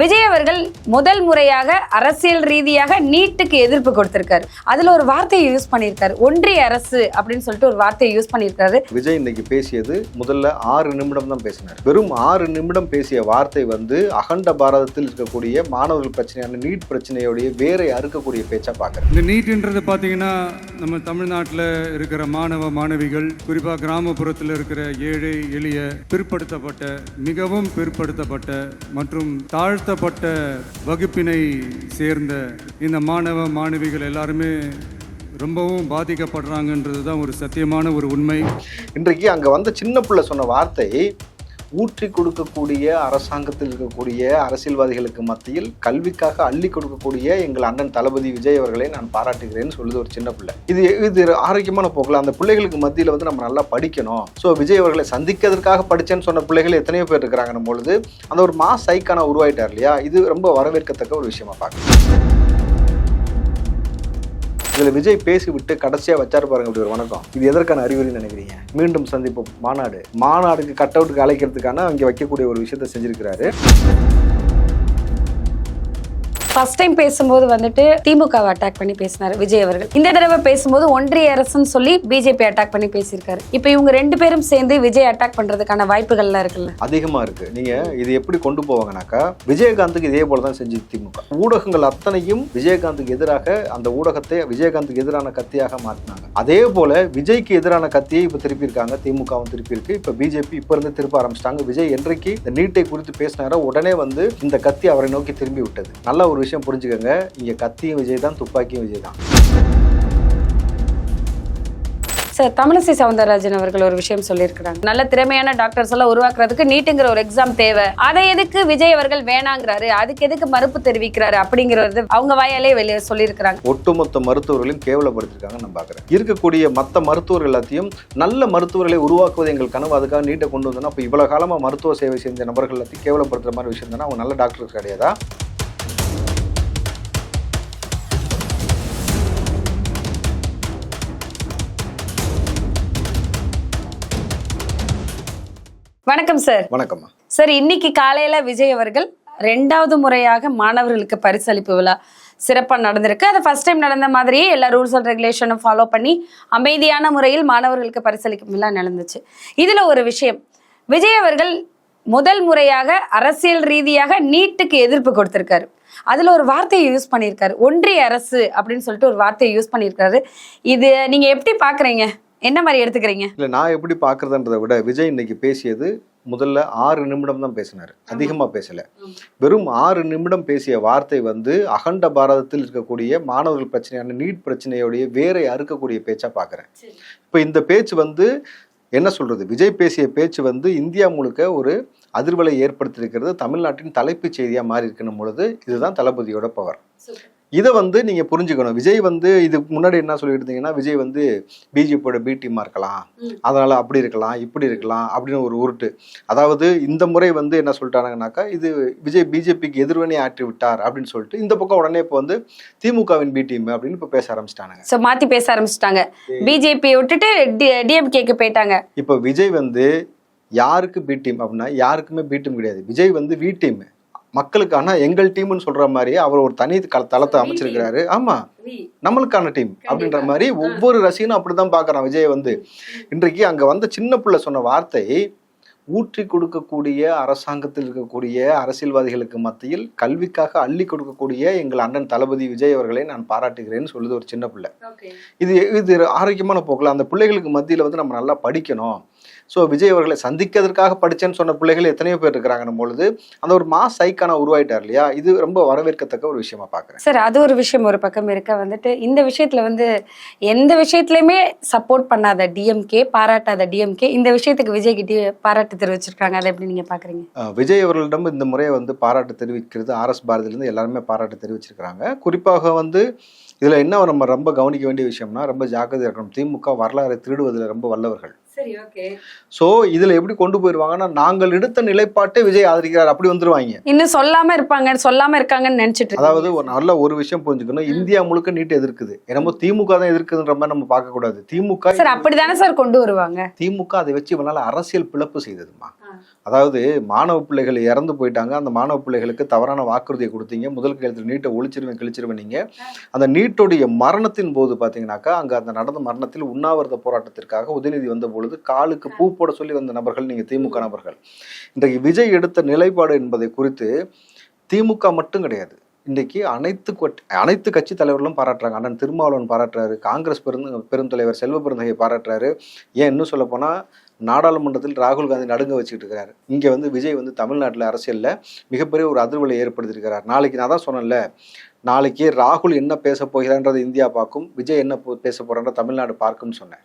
விஜய் அவர்கள் முதல் முறையாக அரசியல் ரீதியாக நீட்டுக்கு எதிர்ப்பு கொடுத்திருக்காரு. அதுல ஒரு வார்த்தையை யூஸ் பண்ணியிருக்காரு. ஒன்றிய அரசு அப்படின்னு சொல்லிட்டு ஒரு வார்த்தையை யூஸ் பண்ணியிருக்காரு. விஜய் இன்னைக்கு பேசியது முதல்ல ஆறு நிமிடம் தான் பேசினார். வெறும் ஆறு நிமிடம் பேசிய வார்த்தை வந்து அகண்ட பாரதத்தில் இருக்கக்கூடிய மாணவர்கள் பிரச்சனையான நீட் பிரச்சனையோடைய வேரை அறுக்கக்கூடிய பேச்சா பார்க்குறேன் இந்த நீட்ன்றது பார்த்தீங்கன்னா நம்ம தமிழ்நாட்டில் இருக்கிற மாணவ மாணவிகள் குறிப்பாக கிராமப்புறத்தில் இருக்கிற ஏழை எளிய பிற்படுத்தப்பட்ட மிகவும் பிற்படுத்தப்பட்ட மற்றும் தாழ்த்தப்பட்ட வகுப்பினை சேர்ந்த இந்த மாணவ மாணவிகள் எல்லாருமே ரொம்பவும் பாதிக்கப்படுறாங்கன்றது தான் ஒரு சத்தியமான ஒரு உண்மை. இன்றைக்கு அங்கே வந்த சின்ன பிள்ளை சொன்ன வார்த்தை ஊற்றி கொடுக்கக்கூடிய அரசாங்கத்தில் இருக்கக்கூடிய அரசியல்வாதிகளுக்கு மத்தியில் கல்விக்காக அள்ளி கொடுக்கக்கூடிய எங்கள் அண்ணன் தளபதி விஜய் அவர்களை நான் பாராட்டுகிறேன்னு சொல்லுது ஒரு சின்ன பிள்ளை. இது இது ஆரோக்கியமான போக்கில் அந்த பிள்ளைகளுக்கு மத்தியில் வந்து நம்ம நல்லா படிக்கணும். ஸோ விஜய் அவர்களை சந்திக்கிறதுக்காக படித்தேன்னு சொன்ன பிள்ளைகள் எத்தனையோ பேர் இருக்கிறாங்கன்னும் பொழுது அந்த ஒரு மாஸ் ஐக்கான உருவாயிட்டார் இல்லையா? இது ரொம்ப வரவேற்கத்தக்க ஒரு விஷயமா பார்க்குறேன் இதுல விஜய் பேசிவிட்டு கடைசியாக கடைசியா வச்சாரு பாருங்க இப்படி ஒரு வணக்கம். இது எதற்கான அறிகுறி நினைக்கிறீங்க? மீண்டும் சந்திப்போம். மாநாடு. மாநாடுக்கு கட் அவுட்டுக்கு அழைக்கிறதுக்கான அங்கே வைக்கக்கூடிய ஒரு விஷயத்த செஞ்சிருக்கிறாரு. ஃபர்ஸ்ட் டைம் பேசும்போது வந்துட்டு திமுகவை அட்டாக் பண்ணி பேசினார் விஜய் அவர்கள். இந்த தடவை பேசும்போது ஒன்றிய அரசுன்னு சொல்லி பிஜேபி அட்டாக் பண்ணி பேசியிருக்காரு. இப்போ இவங்க ரெண்டு பேரும் சேர்ந்து விஜய் அட்டாக் பண்றதுக்கான வாய்ப்புகள்லாம் இருக்குல்ல? அதிகமா இருக்கு. நீங்க இது எப்படி கொண்டு போவாங்கனாக்கா விஜயகாந்துக்கு இதே போல தான் செஞ்சு திமுக. ஊடகங்கள் அத்தனையும் விஜயகாந்துக்கு எதிராக அந்த ஊடகத்தை விஜயகாந்துக்கு எதிரான கத்தியாக மாற்றினாங்க அதே போல விஜய்க்கு எதிரான கத்தியை இப்ப திருப்பி இருக்காங்க திமுகவும் திருப்பி இருக்கு இப்ப பிஜேபி இப்ப இருந்து திருப்ப ஆரம்பிச்சிட்டாங்க. விஜய் என்றைக்கு இந்த நீட்டை குறித்து பேசினாரோ உடனே வந்து இந்த கத்தி அவரை நோக்கி திரும்பி விட்டது. நல்ல ஒரு விஷயம் புரிஞ்சுக்கங்க. இங்க கத்தியும் விஜய் தான் துப்பாக்கியும் விஜய் தான். சார் தமிழிசை சவுந்தரராஜன் அவர்கள் ஒரு விஷயம் சொல்லியிருக்கிறாங்க. நல்ல திறமையான டாக்டர்ஸ் எல்லாம் உருவாக்குறதுக்கு நீட்டுங்கிற ஒரு எக்ஸாம் தேவை. அதை எதுக்கு விஜய் அவர்கள் வேணாங்கிறாரு? அதுக்கு எதுக்கு மறுப்பு தெரிவிக்கிறாரு அப்படிங்கிறது அவங்க வாயாலே வெளியே சொல்லியிருக்கிறாங்க. ஒட்டுமொத்த மருத்துவர்களையும் கேவலப்படுத்திருக்காங்க நான் பார்க்குறேன். இருக்கக்கூடிய மற்ற மருத்துவர்கள் எல்லாத்தையும் நல்ல மருத்துவர்களை உருவாக்குவது எங்கள் கனவு. அதுக்காக நீட்டை கொண்டு வந்தோம்னா அப்போ இவ்வளோ காலமாக மருத்துவ சேவை செஞ்ச நபர்கள் எல்லாத்தையும் கேவலப்படுத்துற மாதிரி விஷயம் தானே? அவங்க நல்ல டாக்டர்ஸ் கிடையாதா? வணக்கம் சார் வணக்கம்மா. சார் இன்னைக்கு காலையில விஜய் அவர்கள் ரெண்டாவது முறையாக மாணவர்களுக்கு பரிசளிப்பு விழா சிறப்பாக நடந்திருக்கு. அது ஃபர்ஸ்ட் டைம் நடந்த மாதிரியே எல்லா ரூல்ஸ் அண்ட் ரெகுலேஷனும் ஃபாலோ பண்ணி அமைதியான முறையில் மாணவர்களுக்கு பரிசளிக்கும் விழா நடந்துச்சு. இதுல ஒரு விஷயம். விஜய் அவர்கள் முதல் முறையாக அரசியல் ரீதியாக நீட்டுக்கு எதிர்ப்பு கொடுத்திருக்காரு. அதுல ஒரு வார்த்தையை யூஸ் பண்ணியிருக்காரு. ஒன்றிய அரசு அப்படின்னு சொல்லிட்டு ஒரு வார்த்தையை யூஸ் பண்ணியிருக்காரு. இது நீங்க எப்படி பாக்குறீங்க? என்ன மாதிரி எடுத்துக்கிறீங்க? இல்லை நான் எப்படி பார்க்குறதுன்றதை விட விஜய் இன்னைக்கு பேசியது முதல்ல ஆறு நிமிடம் தான் பேசினார். அதிகமாக பேசல. வெறும் ஆறு நிமிடம் பேசிய வார்த்தை வந்து அகண்ட பாரதத்தில் இருக்கக்கூடிய மாணவர்கள் பிரச்சனையான நீட் பிரச்சனையோடைய வேரை அறுக்கக்கூடிய பேச்சா பார்க்குறேன். இப்போ இந்த பேச்சு வந்து என்ன சொல்றது? விஜய் பேசிய பேச்சு வந்து இந்தியா முழுக்க ஒரு அதிர்வலை ஏற்படுத்தியிருக்கிறது. தமிழ்நாட்டின் தலைப்புச் செய்தியா மாறி இருக்கணும் பொழுது இதுதான் தளபதியோட பவர் இதை வந்து நீங்க புரிஞ்சுக்கணும். விஜய் வந்து இதுக்கு முன்னாடி என்ன சொல்லிட்டு இருந்தீங்கன்னா விஜய் வந்து பிஜேபியோட பி டீமா இருக்கலாம். அதனால அப்படி இருக்கலாம் இப்படி இருக்கலாம் அப்படின்னு ஒரு உருட்டு. அதாவது இந்த முறை வந்து என்ன சொல்லிட்டாங்கன்னாக்கா இது விஜய் பிஜேபிக்கு எதிர்வினை ஆற்றி விட்டார் அப்படின்னு சொல்லிட்டு இந்த பக்கம் உடனே இப்போ வந்து திமுகவின் பி டீம் அப்படின்னு இப்போ பேச ஆரம்பிச்சிட்டானுங்க. சோ மாத்தி பேச ஆரம்பிச்சிட்டாங்க. பிஜேபி விட்டுட்டு டிஎம்கேக்கு போயிட்டாங்க. இப்போ விஜய் வந்து யாருக்கு பி டீம் அப்படின்னா யாருக்குமே பி டீம் கிடையாது. விஜய் வந்து வி டீம் மக்களுக்கு ஆனா எங்கள் டீம்னு சொல்ற மாதிரி அவர் ஒரு தனி தளத்தை அமைச்சிருக்கிறாரு. ஆமா. நம்மளுக்கான டீம் அப்படின்ற மாதிரி ஒவ்வொரு ரசிகனும் அப்படிதான் பார்க்கறான் விஜய் வந்து. இன்றைக்கு அங்க வந்த சின்ன பிள்ளை சொன்ன வார்த்தை ஊற்றி கொடுக்கக்கூடிய அரசாங்கத்தில் இருக்கக்கூடிய அரசியல்வாதிகளுக்கு மத்தியில் கல்விக்காக அள்ளி கொடுக்கக்கூடிய எங்கள் அண்ணன் தளபதி விஜய் அவர்களை நான் பாராட்டுகிறேன்னு சொல்லுது ஒரு சின்ன பிள்ளை. இது இது ஆரோக்கியமான போக்கில் அந்த பிள்ளைகளுக்கு மத்தியில் வந்து நம்ம நல்லா படிக்கணும். ஸோ விஜய் அவர்களை சந்திக்கிறதுக்காக படிச்சேன்னு சொன்ன பிள்ளைகள் எத்தனையோ பேர் இருக்கிறாங்கன்னும் பொழுது. அந்த ஒரு மாஸ் ஐக்கான உருவாயிட்டார் இல்லையா? இது ரொம்ப வரவேற்கத்தக்க ஒரு விஷயமா பார்க்குறேன். சார் அது ஒரு விஷயம் ஒரு பக்கம் இருக்க வந்துட்டு இந்த விஷயத்துல வந்து எந்த விஷயத்துலயுமே சப்போர்ட் பண்ணாத டிஎம்கே பாராட்டாத டிஎம்கே இந்த விஷயத்துக்கு விஜய்க்கு டி பாராட்டு தெரிவிச்சிருக்காங்க. அதை எப்படி நீங்க பாக்குறீங்க அஹ் விஜய் அவர்களிடம் இந்த முறையை வந்து பாராட்டு தெரிவிக்கிறது ஆர்எஸ் பாரதியிலேருந்து எல்லாருமே பாராட்டு தெரிவிச்சிருக்கிறாங்க. குறிப்பாக வந்து இதில் என்ன நம்ம ரொம்ப கவனிக்க வேண்டிய விஷயம்னா ரொம்ப ஜாக்கிரதையாக இருக்கணும். திமுக வரலாறை திருடுவதில் ரொம்ப வல்லவர்கள். சரி ஓகே ஸோ இதில் எப்படி கொண்டு போயிடுவாங்கன்னா நாங்கள் எடுத்த நிலைப்பாட்டை விஜய் ஆதரிக்கிறார். அப்படி வந்துருவாங்க. இன்னும் சொல்லாம இருப்பாங்க சொல்லாம இருக்காங்கன்னு நினைச்சிட்டு. அதாவது ஒரு நல்ல ஒரு விஷயம் புரிஞ்சுக்கணும். இந்தியா முழுக்க நீட் எதிர்க்குது. என்னமோ திமுக தான் எதிர்க்குதுன்ற மாதிரி நம்ம பார்க்க கூடாது திமுக சார் அப்படிதானே சார் கொண்டு வருவாங்க? திமுக அதை வச்சு இவனால அரசியல் பிளப்பு செய்ததுமா அதாவது மாணவ பிள்ளைகள் இறந்து போயிட்டாங்க. அந்த மாணவ பிள்ளைகளுக்கு தவறான வாக்குறுதியை கொடுத்தீங்க. முதல் கையெழுத்து நீட்டை ஒழிச்சிருவேன் கிழிச்சிருவேன் நீங்க. அந்த நீட்டுடைய மரணத்தின் போது பார்த்தீங்கன்னாக்கா அங்கே அந்த நடந்த மரணத்தில் உண்ணாவிரத போராட்டத்திற்காக உதயநிதி வந்த பொழுது காலுக்கு பூ போட சொல்லி வந்த நபர்கள் நீங்கள் திமுக நபர்கள். இன்றைக்கு விஜய் எடுத்த நிலைப்பாடு என்பதை குறித்து திமுக மட்டும் கிடையாது. இன்றைக்கு அனைத்து அனைத்து கட்சி தலைவர்களும் பாராட்டுறாங்க. அண்ணன் திருமாவளவன் பாராட்டுறாரு. காங்கிரஸ் பெருந்து பெருந்தலைவர் செல்வ பெருந்தகை பாராட்டுறாரு. ஏன் இன்னும் சொல்ல போனா நாடாளுமன்றத்தில் ராகுல் காந்தி நடுங்க வச்சுக்கிட்டு இருக்கிறாரு இங்கே வந்து விஜய் வந்து தமிழ்நாட்டில் அரசியலில் மிகப்பெரிய ஒரு அதிர்வலை ஏற்படுத்தியிருக்கிறார். நாளைக்கு நான் தான் சொன்னேன்ல நாளைக்கு ராகுல் என்ன பேச போகிறான்றது இந்தியா பார்க்கும் விஜய் என்ன பேச போறான்ற தமிழ்நாடு பார்க்கும்னு சொன்னேன்.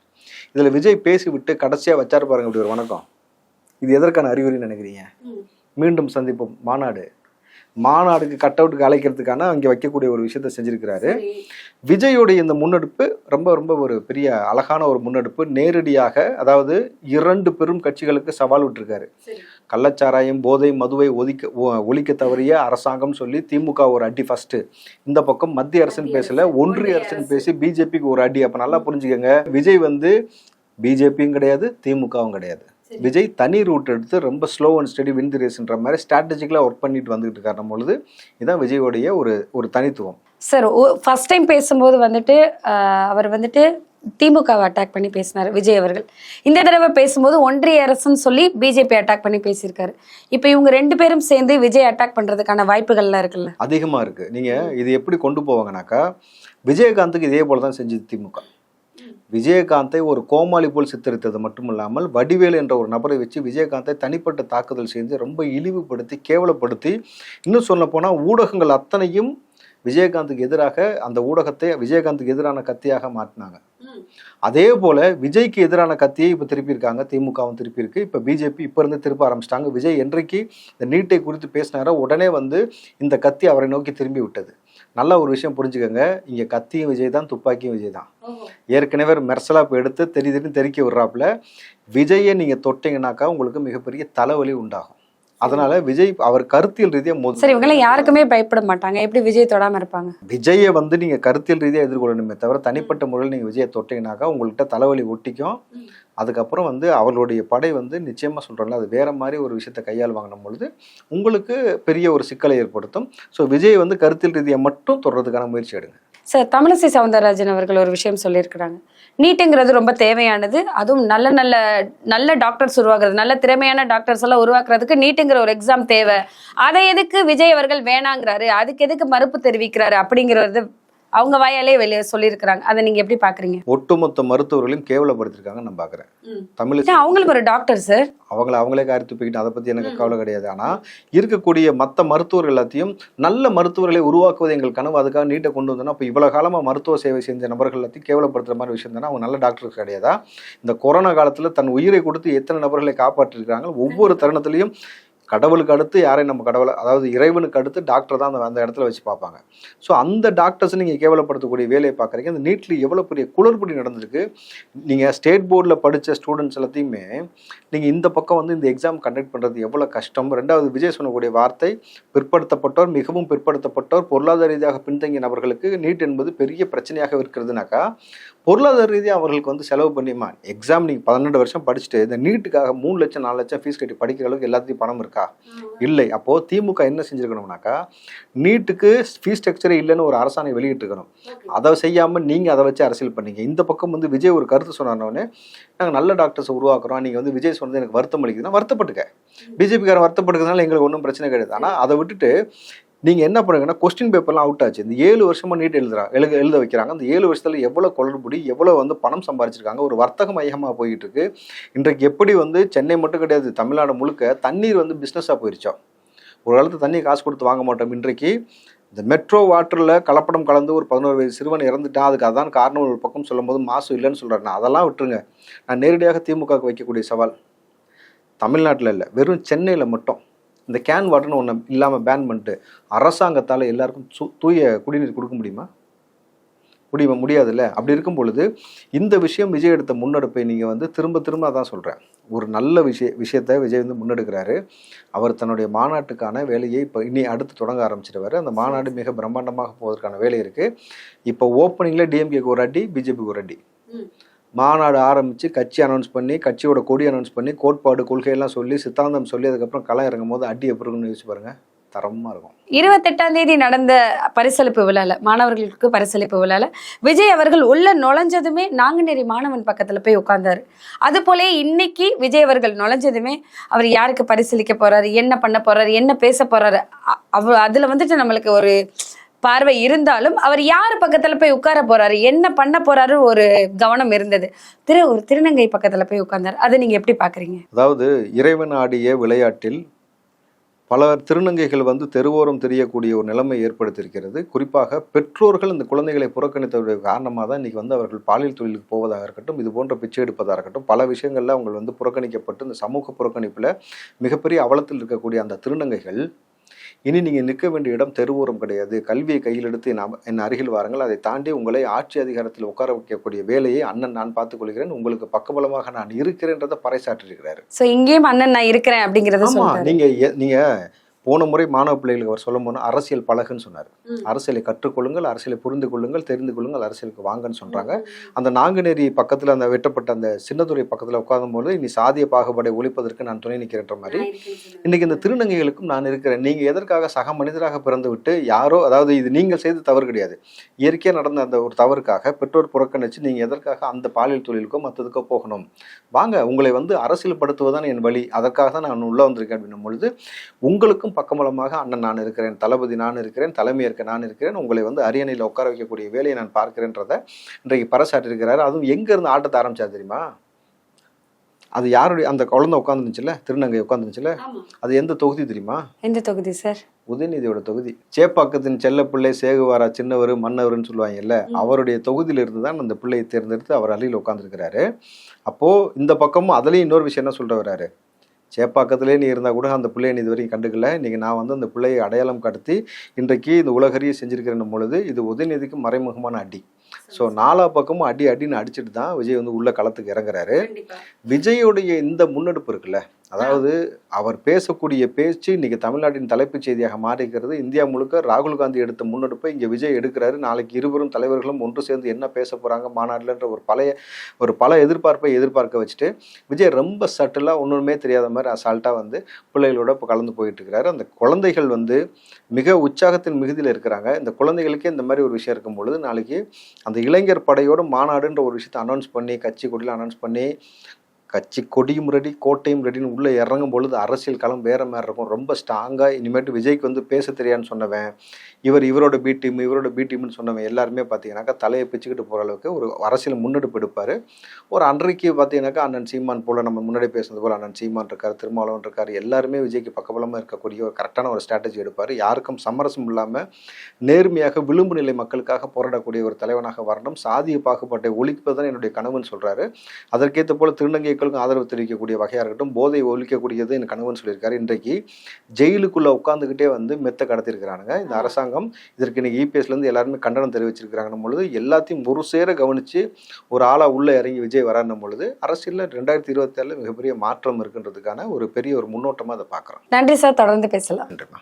இதில் விஜய் பேசி விட்டு கடைசியாக வச்சாரு பாருங்க இப்படி ஒரு வணக்கம். இது எதற்கான அறிகுறின்னு நினைக்கிறீங்க? மீண்டும் சந்திப்போம். மாநாடு. மாநாடுக்கு கட் அவுட்டுக்கு அழைக்கிறதுக்கான அங்கே வைக்கக்கூடிய ஒரு விஷயத்த செஞ்சிருக்கிறாரு. விஜயோடைய இந்த முன்னெடுப்பு ரொம்ப ரொம்ப ஒரு பெரிய அழகான ஒரு முன்னெடுப்பு. நேரடியாக அதாவது இரண்டு பெரும் கட்சிகளுக்கு சவால் விட்டுருக்காரு. கள்ளச்சாராயம் போதை மதுவை ஒதிக்க ஒ- ஒழிக்க தவறிய அரசாங்கம் சொல்லி திமுக ஒரு அடி ஃபர்ஸ்ட் இந்த பக்கம் மத்திய அரசுன்னு பேசல ஒன்றிய அரசுன்னு பேசி பிஜேபிக்கு ஒரு அடி. அப்ப நல்லா புரிஞ்சுக்கங்க. விஜய் வந்து பிஜேபியும் கிடையாது திமுகவும் கிடையாது. விஜய் தனி ரூட் எடுத்து ரொம்ப slow and steady win the ரேஸ்ன்ற மாதிரி ஸ்ட்ராட்டஜிக்கலாக ஒர்க் பண்ணிட்டு வந்துட்டு இருக்காரு. பொழுது இதான் விஜயோடைய ஒரு ஒரு தனித்துவம். சார் ஃபர்ஸ்ட் டைம் பேசும்போது வந்துட்டு அவர் வந்துட்டு திமுகவை அட்டாக் பண்ணி பேசினார் விஜய் அவர்கள். இந்த தடவை பேசும்போது ஒன்றிய அரசுன்னு சொல்லி பிஜேபி அட்டாக் பண்ணி பேசியிருக்காரு. இப்போ இவங்க ரெண்டு பேரும் சேர்ந்து விஜய் அட்டாக் பண்றதுக்கான வாய்ப்புகள்லாம் இருக்குல்ல? அதிகமாக இருக்கு. நீங்க இது எப்படி கொண்டு போவாங்கனாக்கா விஜயகாந்துக்கு இதே போல தான் செஞ்சது திமுக. விஜயகாந்தை ஒரு கோமாளி போல் சித்தரித்தது மட்டுமில்லாமல் வடிவேலு என்ற ஒரு நபரை வச்சு விஜயகாந்தை தனிப்பட்ட தாக்குதல் செய்து ரொம்ப இழிவுபடுத்தி கேவலப்படுத்தி இன்னும் சொல்ல போனால் ஊடகங்கள் அத்தனையும் விஜயகாந்துக்கு எதிராக அந்த ஊடகத்தை விஜயகாந்துக்கு எதிரான கத்தியாக மாற்றினாங்க. அதே போல விஜய்க்கு எதிரான கத்தியை இப்போ திருப்பியிருக்காங்க திமுகவும் திருப்பியிருக்கு. இப்போ பிஜேபி இப்போ இருந்து திருப்ப ஆரம்பிச்சிட்டாங்க. விஜய் என்றைக்கு இந்த நீட்டை குறித்து பேசினாரோ உடனே வந்து இந்த கத்தி அவரை நோக்கி திரும்பி விட்டது. நல்ல ஒரு விஷயம் புரிஞ்சுக்கோங்க. இங்கே கத்தியும் விஜய் தான் துப்பாக்கியும் விஜய் தான். ஏற்கனவே மெர்சலா இப்போ எடுத்து தெரி தெரின்னு தெறிக்க விடுறாப்புல. விஜயை நீங்கள் தொட்டீங்கன்னாக்கா உங்களுக்கு மிகப்பெரிய தலைவலி உண்டாகும். அதனால விஜய் அவர் கருத்தியல் ரீதியாக மோதி சரி இவங்கெல்லாம் யாருக்குமே பயப்பட மாட்டாங்க. எப்படி விஜய் தொடாம இருப்பாங்க? விஜயை வந்து நீங்க கருத்தியல் ரீதியாக எதிர்கொள்ளணுமே தவிர தனிப்பட்ட முறையில் நீங்க விஜயை தொட்டீங்கன்னாக்கா உங்கள்கிட்ட தலைவலி ஒட்டிக்கும். அதுக்கப்புறம் வந்து அவர்களுடைய படை வந்து நிச்சயமாக சொல்றேன்ல அது வேற மாதிரி ஒரு விஷயத்தை கையாளுவாங்கன்னும் பொழுது உங்களுக்கு பெரிய ஒரு சிக்கலை ஏற்படுத்தும். ஸோ விஜய் வந்து கருத்தில் ரீதியாக மட்டும் தொடர்றதுக்கான முயற்சி எடுங்க. சார் தமிழிசை சவுந்தரராஜன் அவர்கள் ஒரு விஷயம் சொல்லியிருக்கிறாங்க. நீட்டுங்கிறது ரொம்ப தேவையானது. அதுவும் நல்ல நல்ல நல்ல டாக்டர்ஸ் உருவாக்குறது நல்ல திறமையான டாக்டர்ஸ் எல்லாம் உருவாக்குறதுக்கு நீட்டுங்கிற ஒரு எக்ஸாம் தேவை. அதை எதுக்கு விஜய் அவர்கள் வேணாங்கிறாரு அதுக்கு எதுக்கு மறுப்பு தெரிவிக்கிறாரு அப்படிங்கிறது அவங்க வாயாலே வெளியே சொல்லியிருக்கிறாங்க. அதை நீங்க எப்படி பாக்குறீங்க? ஒட்டுமொத்த மருத்துவர்களையும் கேவலப்படுத்திருக்காங்க நான் பார்க்குறேன் தமிழ் அவங்களுக்கு ஒரு டாக்டர் சார்? அவங்கள அவங்களே காரி துப்பிக்கிட்டு அதை பற்றி எனக்கு கவலை கிடையாது. ஆனால் இருக்கக்கூடிய மற்ற மருத்துவர்கள் எல்லாத்தையும் நல்ல மருத்துவர்களை உருவாக்குவது எங்கள் கனவு. அதுக்காக நீட்டை கொண்டு வந்தோம்னா இப்போ இவ்வளோ காலமாக மருத்துவ சேவை செஞ்ச நபர்கள் எல்லாத்தையும் கேவலப்படுத்துற மாதிரி விஷயம் தானே. அவங்க நல்ல டாக்டர்ஸ் கிடையாதா? இந்த கொரோனா காலத்தில் தன் உயிரை கொடுத்து எத்தனை நபர்களை காப்பாற்றிருக்காங்க ஒவ்வொரு தருணத்திலையும் கடவுளுக்கு அடுத்து யாரையும் நம்ம கடவுளை அதாவது இறைவனுக்கு அடுத்து டாக்டர் தான் அந்த அந்த இடத்துல வச்சு பார்ப்பாங்க. ஸோ அந்த டாக்டர்ஸ் நீங்கள் கேவலப்படுத்தக்கூடிய வேலையை பார்க்குறீங்க. அந்த நீட்டில் எவ்வளோ பெரிய குளறுபடி நடந்திருக்கு. நீங்கள் ஸ்டேட் போர்டில் படித்த ஸ்டூடெண்ட்ஸ் எல்லாத்தையுமே நீங்கள் இந்த பக்கம் வந்து இந்த எக்ஸாம் கண்டக்ட் பண்ணுறது எவ்வளோ கஷ்டம்? ரெண்டாவது விஜய் சொன்னக்கூடிய வார்த்தை பிற்படுத்தப்பட்டோர் மிகவும் பிற்படுத்தப்பட்டோர் பொருளாதார ரீதியாக பின்தங்கிய நபர்களுக்கு நீட் என்பது பெரிய பிரச்சனையாக இருக்கிறதுனாக்கா பொருளாதார ரீதியாக அவர்களுக்கு வந்து செலவு பண்ணியுமா எக்ஸாம் நீங்கள் பன்னெண்டு வருஷம் படிச்சுட்டு இந்த நீட்டுக்காக மூணு லட்சம் நாலு லட்சம் ஃபீஸ் கட்டி படிக்கிற அளவுக்கு எல்லாத்தையும் பணம் இருக்கா? இல்லை. அப்போது திமுக என்ன செஞ்சுருக்கணும்னாக்கா நீட்டுக்கு ஃபீஸ் ஸ்ட்ரக்சரே இல்லைன்னு ஒரு அரசாணை வெளியிட்டிருக்கணும். அதை செய்யாமல் நீங்கள் அதை வச்சு அரசியல் பண்ணீங்க. இந்த பக்கம் வந்து விஜய் ஒரு கருத்து சொன்னானோடனே நாங்கள் நல்ல டாக்டர்ஸை உருவாக்குறோம். நீங்கள் வந்து விஜய் சொன்னது எனக்கு வருத்தம் அளிக்குதுன்னா வருத்தப்பட்டுக்க. பிஜேபிக்காரன் வருத்தப்படுறதுனால எங்களுக்கு ஒன்றும் பிரச்சனை கிடையாது. ஆனால் அதை விட்டுட்டு நீங்கள் என்ன பண்ணுங்கன்னா கொஸ்டின் பேப்பர்லாம் அவுட் ஆச்சு. இந்த ஏழு வருஷமாக நீட் எழுதுறா எழுத எழுத வைக்கிறாங்க. அந்த ஏழு வருஷத்தில் எவ்வளோ குளறுபடி எவ்வளோ வந்து பணம் சம்பாரிச்சிருக்காங்க ஒரு வர்த்தக மையமாக போயிட்டு இருக்கு. இன்றைக்கு எப்படி வந்து சென்னை மட்டும் கிடையாது தமிழ்நாடு முழுக்க தண்ணீர் வந்து பிஸ்னஸாக போயிருச்சோம் ஒரு காலத்து தண்ணி காசு கொடுத்து வாங்க மாட்டோம். இன்றைக்கு இந்த மெட்ரோ வாட்டரில் கலப்படம் கலந்து ஒரு பதினோரு வயது சிறுவன் இறந்துட்டான். அதுக்கு அதான் காரணம் ஒரு பக்கம் சொல்லும்போது மாசு இல்லைன்னு சொல்கிறேன் அதெல்லாம் விட்டுருங்க. நான் நேரடியாக திமுகவுக்கு வைக்கக்கூடிய சவால். தமிழ்நாட்டில் இல்லை வெறும் சென்னையில் மட்டும். இந்த கேன் வாட்டர்னு ஒன்று இல்லாமல் பேன் பண்ணிட்டு அரசாங்கத்தால் எல்லாருக்கும் சு தூய குடிநீர் கொடுக்க முடியுமா? முடியுமா? முடியாதுல்ல? அப்படி இருக்கும் பொழுது இந்த விஷயம் விஜய் எடுத்த முன்னெடுப்பை நீங்கள் வந்து திரும்ப திரும்ப அதான் சொல்கிறேன் ஒரு நல்ல விஷய விஷயத்தை விஜய் வந்து முன்னெடுக்கிறாரு. அவர் தன்னுடைய மாநாட்டுக்கான வேலையை இப்போ இனி அடுத்து தொடங்க ஆரம்பிச்சிடுவார். அந்த மாநாடு மிக பிரம்மாண்டமாக போவதற்கான வேலை இருக்குது இப்போ ஓப்பனிங்கில் டிஎம்கேக்கு ஒரு அடி பிஜேபிக்கு ஒரு அடி. மாநாடு ஆரம்பித்து கட்சி அனௌன்ஸ் பண்ணி கட்சியோட கொடி அனௌன்ஸ் பண்ணி கோட்பாடு கொள்கையெல்லாம் சொல்லி சித்தாந்தம் சொல்லி அதுக்கப்புறம் களம் இறங்கும் போது அடி எப்படி இருக்குன்னு யோசிச்சு பாருங்க. தரமாக இருக்கும். இருபத்தெட்டாம் தேதி நடந்த பரிசளிப்பு விழால மாணவர்களுக்கு பரிசளிப்பு விழால விஜய் அவர்கள் உள்ள நுழைஞ்சதுமே நாங்குநேரி மாணவன் பக்கத்துல போய் உட்கார்ந்தாரு. அது போல இன்னைக்கு விஜய் அவர்கள் நுழைஞ்சதுமே அவர் யாருக்கு பரிசளிக்க போறாரு என்ன பண்ண போறாரு என்ன பேச போறாரு அ- அவ அதுல வந்துட்டு நம்மளுக்கு ஒரு பார்வை இருந்தாலும் அவர் யார் பக்கத்துல போய் உட்கார போறாரு? என்ன பண்ண போறாரு? ஒரு கவனம் இருந்தது. திரு ஒரு திருநங்கை பக்கத்துல போய் உட்கார்ந்தார். அதை நீங்க எப்படி பாக்குறீங்க? அதாவது இறைவன் ஆடிய விளையாட்டில் பல திருநங்கைகள் வந்து தெருவோரம் தெரியக்கூடிய ஒரு நிலைமை ஏற்படுத்தியிருக்கிறது. குறிப்பாக பெற்றோர்கள் இந்த குழந்தைகளை புறக்கணித்தவருடைய காரணமாக தான் இன்றைக்கி வந்து அவர்கள் பாலியல் தொழிலுக்கு போவதாக இருக்கட்டும் இது போன்ற பிச்சை எடுப்பதாக இருக்கட்டும் பல விஷயங்களில் அவங்க வந்து புறக்கணிக்கப்பட்டு இந்த சமூக புறக்கணிப்பில் மிகப்பெரிய அவலத்தில் இருக்கக்கூடிய அந்த திருநங்கைகள் இனி நீங்கள் நிற்க வேண்டிய இடம் தெருவோரம் கிடையாது. கல்வியை கையில் எடுத்து என் என் அருகில் வாருங்கள். அதை தாண்டி உங்களை ஆட்சி அதிகாரத்தில் உட்கார வைக்கக்கூடிய வேலையை அண்ணன் நான் பார்த்துக் கொள்கிறேன். உங்களுக்கு பக்கபலமாக நான் இருக்கிறேன்றதை பறைசாற்றிருக்கிறாரு சோ இங்கேயும் அண்ணன் நான் இருக்கிறேன் அப்படிங்கறத ஆமா சொல்றாரு. நீங்க எ- நீங்க போன முறை மாணவ பிள்ளைகளுக்கு அவர் சொல்லும் போது அரசியல் பழகுன்னு சொன்னார். அரசியலை கற்றுக்கொள்ளுங்கள் அரசியலை புரிந்து கொள்ளுங்கள் தெரிந்து கொள்ளுங்கள் அரசியலுக்கு வாங்கன்னு சொல்றாங்க. அந்த நாங்குநேரி பக்கத்துல அந்த வெட்டப்பட்ட அந்த சின்னதுரை பக்கத்துல உட்கார்ந்தும் போது இனி சாதிய பாகுபாடை ஒழிப்பதற்கு நான் துணை நிற்கிறேன்ற மாதிரி இன்னைக்கு இந்த திருநங்கைகளுக்கும் நான் இருக்கிறேன். நீங்க எதற்காக சக மனிதராக பிறந்து விட்டு யாரோ அதாவது இது நீங்கள் செய்த தவறு கிடையாது. இயற்கையா நடந்த அந்த ஒரு தவறுக்காக பெற்றோர் புறக்கணிச்சு நீங்க எதற்காக அந்த பாலியல் தொழிலுக்கோ மற்றதுக்கோ போகணும். வாங்க உங்களை வந்து அரசியல் படுத்துவதுதான் என் வழி. அதற்காக தான் நான் உள்ள வந்திருக்கேன் அப்படின்னும் பொழுது உங்களுக்கும் பக்கபலமாக அண்ணன் நான் இருக்கிறேன் தளபதி நான் இருக்கிறேன் தலைமை இருக்க நான் இருக்கிறேன் உங்களை வந்து அரியணையில் உட்கார வைக்கக்கூடிய வேலையை நான் பார்க்கிறேன்றதை இன்றைக்கு பறைசாற்றிருக்கிறாரு அதுவும் எங்க இருந்து ஆட்டத்தை ஆரம்பிச்சார் தெரியுமா? அது யாருடைய அந்த குழந்தை உட்காந்துருந்துச்சுல திருநங்கை உட்காந்துருந்துச்சுல அது எந்த தொகுதி தெரியுமா? எந்த தொகுதி சார்? உதயநிதியோட தொகுதி. சேப்பாக்கத்தின் செல்ல பிள்ளை சேகுவாரா சின்னவர் மன்னவர்னு சொல்லுவாங்கல்ல அவருடைய தொகுதியில இருந்து தான் அந்த பிள்ளையை தேர்ந்தெடுத்து அவர் அருகில் உட்காந்துருக்கிறாரு அப்போ இந்த பக்கமும் அதுலயும் இன்னொரு விஷயம் என்ன சொல்ற வர்றாரு சேப்பாக்கத்திலே நீ இருந்தா கூட அந்த பிள்ளையை நீ இது வரைக்கும் கண்டுக்கல. இன்னைக்கு நான் வந்து அந்த பிள்ளையை அடையாளம் கடத்தி இன்றைக்கு இந்த உலகறிய செஞ்சிருக்கிறேன் பொழுது இது உதயநிதிக்கு மறைமுகமான அடி. ஸோ நாலா பக்கமும் அடி அடின்னு அடிச்சுட்டு தான் விஜய் வந்து உள்ள களத்துக்கு இறங்குறாரு. விஜயுடைய இந்த முன்னெடுப்பு இருக்குல்ல அதாவது அவர் பேசக்கூடிய பேச்சு இன்னைக்கு தமிழ்நாட்டின் தலைப்புச் செய்தியாக மாறிக்கிறது. இந்தியா முழுக்க ராகுல் காந்தி எடுத்த முன்னெடுப்பை இங்கே விஜய் எடுக்கிறாரு. நாளைக்கு இருவரும் தலைவர்களும் ஒன்று சேர்ந்து என்ன பேச போகிறாங்க மாநாடுலன்ற ஒரு பழைய ஒரு பல எதிர்பார்ப்பை எதிர்பார்க்க வச்சுட்டு விஜய் ரொம்ப சட்டிலாக ஒன்றுமே தெரியாத மாதிரி அசால்ட்டாக வந்து பிள்ளைகளோட இப்போ கலந்து போயிட்டு இருக்கிறாரு அந்த குழந்தைகள் வந்து மிக உற்சாகத்தின் மிகுதியில் இருக்கிறாங்க. இந்த குழந்தைகளுக்கே இந்த மாதிரி ஒரு விஷயம் இருக்கும் பொழுது நாளைக்கு அந்த இளைஞர் படையோட மாநாடுன்ற ஒரு விஷயத்தை அனௌன்ஸ் பண்ணி கட்சி கொடியில் அனௌன்ஸ் பண்ணி கட்சி கொடியும் ரெடி கோட்டையும் ரெடின்னு உள்ளே இறங்கும் பொழுது அரசியல் களம் வேற மாதிரி இருக்கும். ரொம்ப ஸ்ட்ராங்காக இனிமேட்டு விஜய்க்கு வந்து பேச தெரியான்னு சொன்னவன் இவர் இவரோட பி டீம் இவரோட பி டீம்னு சொன்னவன் எல்லாருமே பார்த்தீங்கன்னாக்கா தலையை பிச்சுக்கிட்டு போகிற அளவுக்கு ஒரு அரசியல் முன்னெடுப்பு எடுப்பார். ஒரு அன்றைக்கு பார்த்தீங்கன்னாக்கா அண்ணன் சீமான் போல் நம்ம முன்னாடி பேசுனது போல் அண்ணன் சீமான் இருக்கார் திருமாவளவன் இருக்கார் எல்லாருமே விஜய்க்கு பக்கபலமாக இருக்கக்கூடிய ஒரு கரெக்டான ஒரு ஸ்ட்ராட்டஜி எடுப்பார். யாருக்கும் சமரசம் இல்லாமல் நேர்மையாக விளிம்பு நிலை மக்களுக்காக போராடக்கூடிய ஒரு தலைவனாக வரணும். சாதிய பாகுபாட்டை ஒழிப்பதுதான் என்னுடைய கனவுன்னு சொல்கிறாரு அதற்கேற்ற போல் திருநங்கை திருநங்கைகளுக்கும் ஆதரவு தெரிவிக்கக்கூடிய வகையாக இருக்கட்டும் போதை ஒழிக்கக்கூடியது என் கனவுன்னு சொல்லியிருக்காரு. இன்றைக்கு ஜெயிலுக்குள்ள உட்காந்துக்கிட்டே வந்து மெத்த கடத்திருக்கிறானுங்க இந்த அரசாங்கம் இதற்கு இன்னைக்கு இபிஎஸ்ல இருந்து எல்லாருமே கண்டனம் தெரிவிச்சிருக்கிறாங்கன்னும் பொழுது எல்லாத்தையும் ஒரு சேர கவனிச்சு ஒரு ஆளா உள்ள இறங்கி விஜய் வரான்னும் பொழுது அரசியல்ல ரெண்டாயிரத்தி இருபத்தி மிகப்பெரிய மாற்றம் இருக்குன்றதுக்கான ஒரு பெரிய ஒரு முன்னோட்டமா அதை பார்க்குறோம். நன்றி சார். தொடர்ந்து பேசலாம். நன்றிம்மா.